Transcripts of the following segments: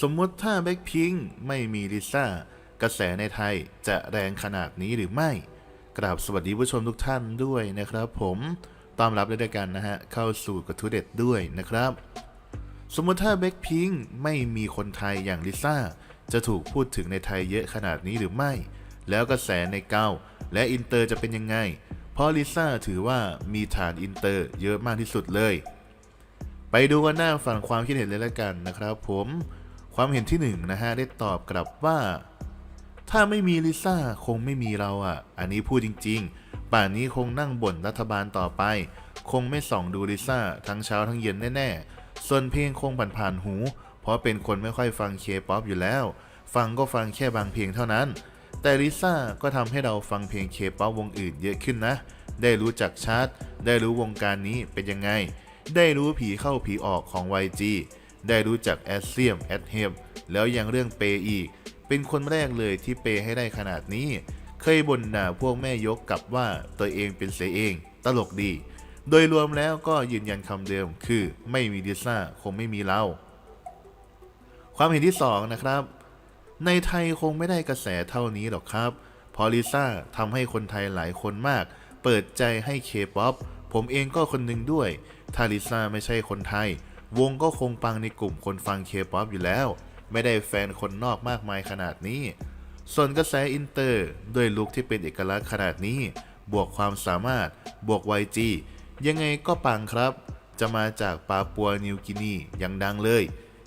สมมติถ้าแบ็คพิงไม่มีลิซ่ากระแสในไทยจะแรงขนาดนี้หรือไม่ กราบสวัสดีผู้ชมทุกท่านด้วยนะครับผมต้อนรับด้วยกันนะฮะ เข้าสู่กระทู้เด็ดด้วยนะครับ สมมติถ้าแบ็คพิงไม่มีคนไทยอย่างลิซ่าจะถูกพูดถึงในไทยเยอะขนาดนี้หรือไม่ แล้วกระแสในเกาและอินเตอร์จะเป็นยังไง เพราะลิซ่าถือว่ามีฐานอินเตอร์เยอะมากที่สุดเลย ไปดูกันหน้าฝั่งความคิดเห็นเลยล้วกันนะครับผม ความเห็นที่หนึ่งนะฮะได้ตอบกลับว่า ถ้าไม่มีลิซ่าคงไม่มีเราอะ อันนี้พูดจริง ๆ ป่านนี้คงนั่งบ่นรัฐบาลต่อไป คงไม่ส่องดูลิซ่าทั้งเช้าทั้งเย็นแน่ๆ ส่วนเพลงคงผ่านๆหู เพราะเป็นคนไม่ค่อยฟังเคป๊อปอยู่แล้ว ฟังก็ฟังแค่บางเพลงเท่านั้น แต่ลิซ่าก็ทำให้เราฟังเพลงเคป๊อปวงอื่นเยอะขึ้นนะ ได้รู้จักชาร์ตได้รู้วงการนี้เป็นยังไง ได้รู้ผีเข้าผีออกของ YG ได้รู้จักแอสเซียมแอดเฮมแล้วยังเรื่องเปย์อีก เป็นคนแรกเลยที่เปย์ให้ได้ขนาดนี้ เคยบ่นด่าพวกแม่ยกกับว่าตัวเองเป็นเสียเอง ตลกดี โดยรวมแล้วก็ยืนยันคำเดิมคือไม่มีดิซ่าคงไม่มีเรา ความเห็นที่สองนะครับ ในไทยคงไม่ได้กระแสเท่านี้หรอกครับเพอลิซ่าทำให้คนไทยหลายคนมาก เปิดใจให้เคป๊อปผมเองก็คนหนึ่งด้วย ถ้าลิซ่าไม่ใช่คนไทย วงก็คงปังในกลุ่มคนฟังเคป๊อปอยู่แล้ว ไม่ได้แฟนคนนอกมากมายขนาดนี้ ส่วนกระแสอินเตอร์ด้วยลุคที่เป็นเอกลักษณ์ขนาดนี้ บวกความสามารถ บวก YG ยังไงก็ปังครับ จะมาจากปาปัวนิวกินียังดังเลย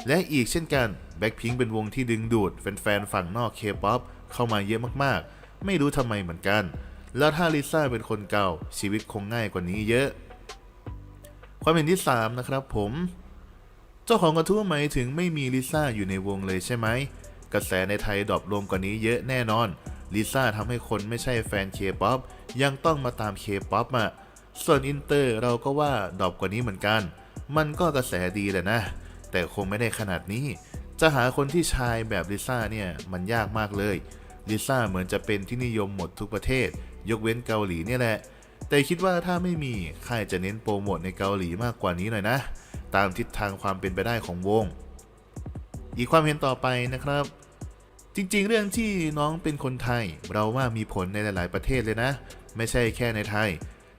และอีกเช่นกันแบ็คพิงเป็นวงที่ดึงดูดแฟนๆฝั่งนอกเคป๊อปเข้ามาเยอะมากๆ ไม่รู้ทำไมเหมือนกัน แล้วถ้าลิซ่าเป็นคนเก่าชีวิตคงง่ายกว่านี้เยอะ ความเห็นที่ 3 นะครับผม เจ้าของกระทู้หมายถึงไม่มีลิซ่าอยู่ในวงเลยใช่ไหม กระแสในไทยดรอปลงกว่านี้เยอะแน่นอน ลิซ่าทำให้คนไม่ใช่แฟนเคป๊อปยังต้องมาตามเคป๊อปอะส่วนอินเตอร์เราก็ว่าดรอปกว่านี้เหมือนกัน มันก็กระแสดีแหละนะ แต่คงไม่ได้ขนาดนี้ จะหาคนที่ชายแบบลิซ่าเนี่ยมันยากมากเลย ลิซ่าเหมือนจะเป็นที่นิยมหมดทุกประเทศ ยกเว้นเกาหลีเนี่ยแหละ แต่คิดว่าถ้าไม่มีค่ายจะเน้นโปรโมทในเกาหลีมากกว่านี้หน่อยนะ ตามทิศทางความเป็นไปได้ของวง อีกความเห็นต่อไปนะครับ จริงๆ เรื่องที่น้องเป็นคนไทย เราว่ามีผลในหลายๆประเทศเลยนะ ไม่ใช่แค่ในไทย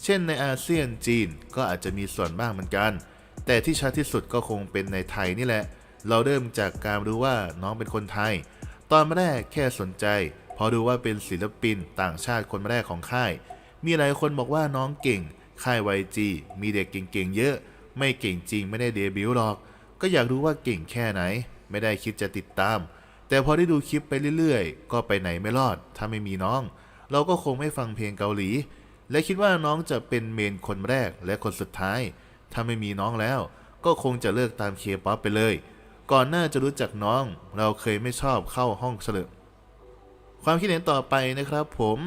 เช่นในอาเซียนจีนก็อาจจะมีส่วนบ้างเหมือนกัน แต่ที่ชัดที่สุดก็คงเป็นในไทยนี่แหละ เราเริ่มจากการรู้ว่าน้องเป็นคนไทย ตอนแรกแค่สนใจพอดูว่าเป็นศิลปินต่างชาติคนแรกของค่าย มีหลายคนบอกว่าน้องเก่ง ค่าย YG มีเด็กเก่งๆเยอะ ไม่เก่งจริงไม่ได้เดบิวต์หรอก ก็อยากรู้ว่าเก่งแค่ไหน ไม่ได้คิดจะติดตาม แต่พอได้ดูคลิปไปเรื่อยๆ ก็ไปไหนไม่รอด ถ้าไม่มีน้อง เราก็คงไม่ฟังเพลงเกาหลี และคิดว่าน้องจะเป็นเมนคนแรกและคนสุดท้าย ถ้าไม่มีน้องแล้ว ก็คงจะเลิกตามเคป๊อปไปเลย ก่อนหน้าจะรู้จักน้อง เราเคยไม่ชอบเข้าห้องเฉลิมความคิดเห็นต่อไปนะครับผม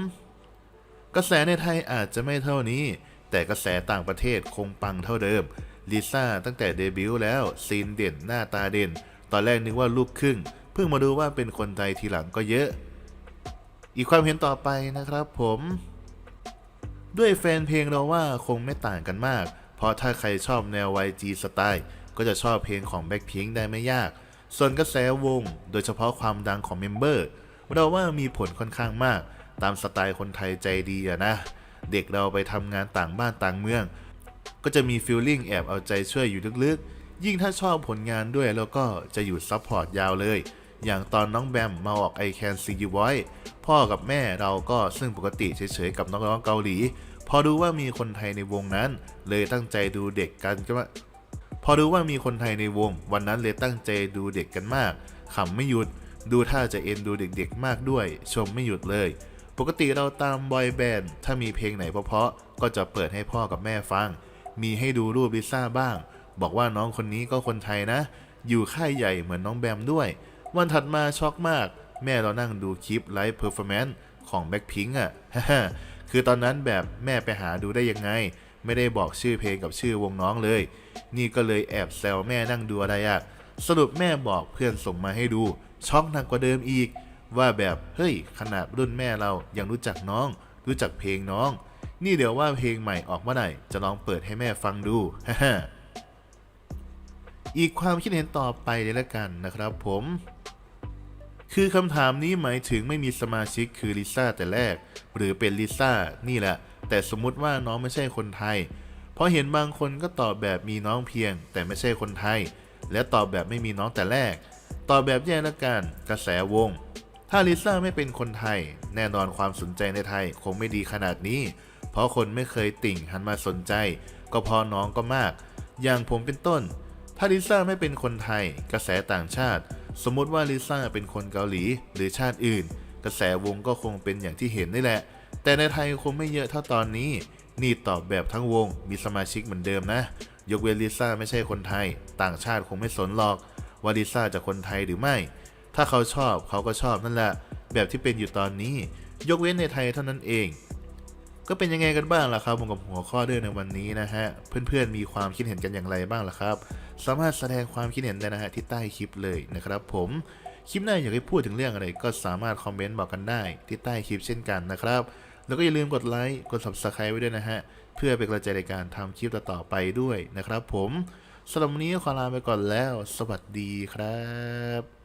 กระแสในไทยอาจจะไม่เท่านี้ แต่กระแสต่างประเทศคงปังเท่าเดิม ลิซ่าตั้งแต่เดบิวต์แล้วซีนเด่นหน้าตาเด่น ตอนแรกนึกว่าลูกครึ่ง เพิ่งมาดูว่าเป็นคนไทยทีหลังก็เยอะ อีกความเห็นต่อไปนะครับผม ด้วยแฟนเพลงเราว่าคงไม่ต่างกันมาก เพราะถ้าใครชอบแนว YG สไตล์ก็จะชอบเพลงของ Blackpink ได้ไม่ยาก ส่วนกระแสวง โดยเฉพาะความดังของเมมเบอร์เราว่ามีผลค่อนข้างมาก ตามสไตล์คนไทยใจดีอะนะ เด็กเราไปทำงานต่างบ้านต่างเมือง ก็จะมีฟีลลิ่งแอบเอาใจช่วยอยู่ลึกๆ ยิ่งถ้าชอบผลงานด้วยแล้วก็จะอยู่ซัพพอร์ตยาวเลย อย่างตอนน้องแบมมาออก I Can See You Boy พ่อกับแม่เราก็ซึ่งปกติเฉยๆกับน้องๆเกาหลี พอดูว่ามีคนไทยในวงนั้น เลยตั้งใจดูเด็กกันก็ว่าพอรู้ว่ามีคนไทยในวง วันนั้นเลยตั้งใจดูเด็กกันมากขำไม่หยุด ดูท่าจะเอ็นดูเด็กๆ มากด้วย ชมไม่หยุดเลย ปกติเราตามบอยแบนด์ถ้ามีเพลงไหนเพราะๆก็จะเปิดให้พ่อกับแม่ฟัง มีให้ดูรูปลิซ่าบ้าง บอกว่าน้องคนนี้ก็คนไทยนะ อยู่ค่ายใหญ่เหมือนน้องแบมด้วย วันถัดมาช็อกมาก แม่เรานั่งดูคลิปไลฟ์เพอร์ฟอร์แมนซ์ของแบ็คพิงค์อะ คือตอนนั้นแบบแม่ไปหาดูได้ยังไง ไม่ได้บอกชื่อเพลงกับชื่อวงน้องเลย นี่ก็เลยแอบแซวแม่นั่งดูอะไรอะ สรุปแม่บอกเพื่อนส่งมาให้ดู ช็อกหนักกว่าเดิมอีก ว่าแบบเฮ้ยขนาดรุ่นแม่เรายังรู้จักน้อง รู้จักเพลงน้อง นี่เดี๋ยวว่าเพลงใหม่ออกเมื่อไหร่จะลองเปิดให้แม่ฟังดูฮ่าอีกความคิดเห็นต่อไปเลยละกันนะครับผม คือคำถามนี้หมายถึงไม่มีสมาชิกคือลิซ่าแต่แรก หรือเป็นลิซ่านี่แหละ แต่สมมุติว่าน้องไม่ใช่คนไทย เพราะเห็นบางคนก็ตอบแบบมีน้องเพียง แต่ไม่ใช่คนไทย และตอบแบบไม่มีน้องแต่แรก ตอบแบบแยกละกันกระแสวง ถ้าลิซ่าไม่เป็นคนไทย แน่นอนความสนใจในไทยคงไม่ดีขนาดนี้ เพราะคนไม่เคยติ่งหันมาสนใจ ก็พอน้องก็มาก อย่างผมเป็นต้น ถ้าลิซ่าไม่เป็นคนไทย กระแสต่างชาติ สมมุติว่าลิซ่าเป็นคนเกาหลีหรือชาติอื่น กระแสวงก็คงเป็นอย่างที่เห็นนี่แหละ แต่ในไทยคงไม่เยอะเท่าตอนนี้ นี่ตอบแบบทั้งวงมีสมาชิกเหมือนเดิมนะ ยกเว้นลิซ่าไม่ใช่คนไทย ต่างชาติคงไม่สนหรอกว่าลิซ่าจะคนไทยหรือไม่ ถ้าเขาชอบเขาก็ชอบนั่นแหละ แบบที่เป็นอยู่ตอนนี้ ยกเว้นในไทยเท่านั้นเอง ก็เป็นยังไงกันบ้างล่ะครับผมกับหัวข้อเรื่องในวันนี้นะฮะ เพื่อนๆมีความคิดเห็นกันอย่างไรบ้างล่ะครับ สามารถแสดงความคิดเห็นได้นะฮะที่ใต้คลิปเลยนะครับผมคลิปหน้าอยากให้พูดถึงเรื่องอะไร ก็สามารถคอมเมนต์บอกกันได้ที่ใต้คลิปเช่นกันนะครับ แล้วก็อย่าลืมกดไลค์กด subscribe ไว้ด้วยนะฮะ เพื่อเป็นกำลังใจในการทำคลิปต่อๆไปด้วยนะครับผมสำหรับวันนี้ขอลาไปก่อนแล้ว สวัสดีครับ